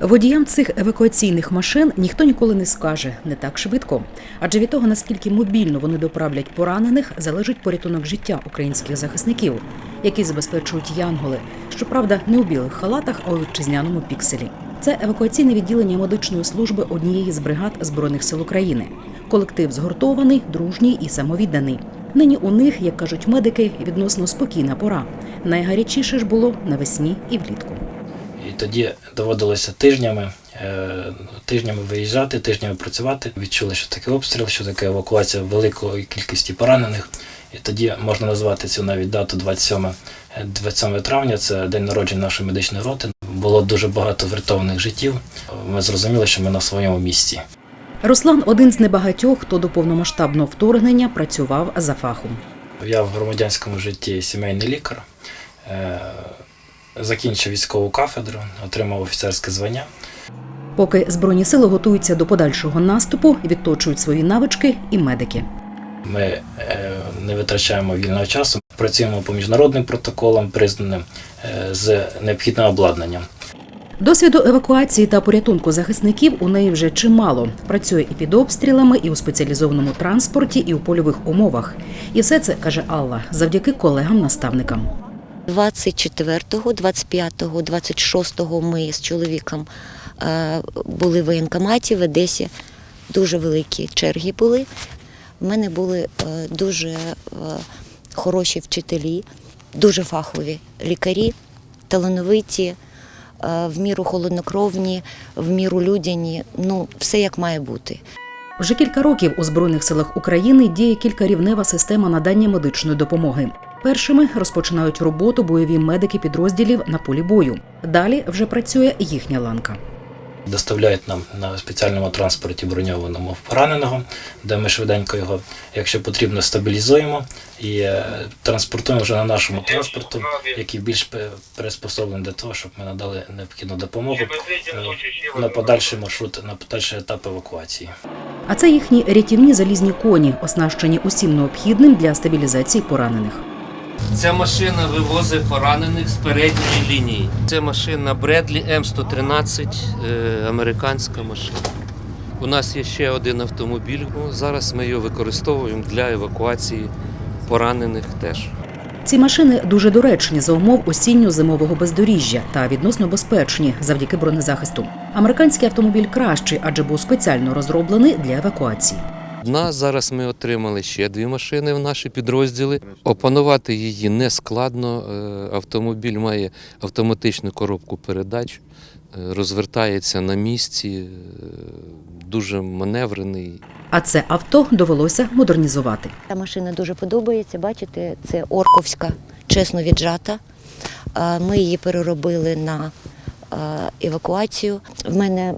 Водіям цих евакуаційних машин ніхто ніколи не скаже не так швидко. Адже від того, наскільки мобільно вони доправлять поранених, залежить порятунок життя українських захисників, які забезпечують янголи. Щоправда, не у білих халатах, а у вітчизняному пікселі. Це евакуаційне відділення медичної служби однієї з бригад збройних сил України. Колектив згуртований, дружній і самовідданий. Нині у них, як кажуть медики, відносно спокійна пора. Найгарячіше ж було навесні і влітку. І тоді доводилося тижнями, е, тижнями виїжджати, тижнями працювати. Відчули, що таке обстріл, що таке евакуація великої кількості поранених. І тоді можна назвати цю навіть дату 27, е, 27 травня, це день народження нашої медичної роти. Було дуже багато врятованих життів. Ми зрозуміли, що ми на своєму місці. Руслан один з небагатьох, хто до повномасштабного вторгнення працював за фахом. Я в громадянському житті сімейний лікар, е, закінчив військову кафедру, отримав офіцерське звання. Поки збройні сили готуються до подальшого наступу, відточують свої навички і медики. Ми е, не витрачаємо вільного часу, працюємо по міжнародним протоколам, признаним е, з необхідним обладнанням. Досвіду евакуації та порятунку захисників у неї вже чимало. Працює і під обстрілами, і у спеціалізованому транспорті, і у польових умовах. І все це каже Алла завдяки колегам-наставникам. 24, 25, 26 ми з чоловіком е, були в воєнкоматі в Одесі. Дуже великі черги були. В мене були е, дуже е, хороші вчителі, дуже фахові лікарі, талановиті, в міру холоднокровні, в міру людяні. Ну, все як має бути. Вже кілька років у збройних силах України діє кількарівнева система надання медичної допомоги. Першими розпочинають роботу бойові медики підрозділів на полі бою. Далі вже працює їхня ланка. Доставляють нам на спеціальному транспорті броньованому пораненого, де ми швиденько його, якщо потрібно, стабілізуємо і е, транспортуємо вже на нашому транспорту, який більш приспособлений для того, щоб ми надали необхідну допомогу е, на подальший маршрут, на подальший етап евакуації. А це їхні рятівні залізні коні, оснащені усім необхідним для стабілізації поранених. Ця машина вивозить поранених з передньої лінії. Це машина Бредлі М113, е, американська машина. У нас є ще один автомобіль. Ну, зараз ми його використовуємо для евакуації поранених теж. Ці машини дуже доречні за умов осінньо-зимового бездоріжжя та відносно безпечні завдяки бронезахисту. Американський автомобіль кращий, адже був спеціально розроблений для евакуації. Одна зараз ми отримали ще дві машини в наші підрозділи. Опанувати її не складно. Е, Автомобіль має автоматичну коробку передач, е, розвертається на місці, е, дуже маневрений. А це авто довелося модернізувати. Ця машина дуже подобається. Бачите, це орковська, чесно віджата. Ми її переробили на евакуацію. В мене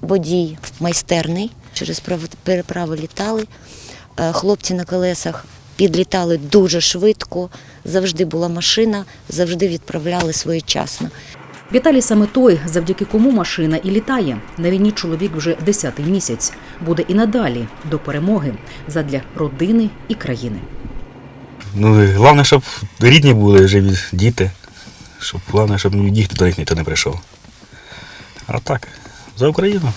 водій майстерний, через прав- переправи літали. Е, Хлопці на колесах підлітали дуже швидко. Завжди була машина, завжди відправляли своєчасно. Віталій саме той, завдяки кому машина і літає. На війні чоловік вже десятий місяць. Буде і надалі до перемоги задля родини і країни. Ну, головне, щоб рідні були живі діти. Щоб головне, щоб ніхто до них ніхто не прийшов. А так, за Україну.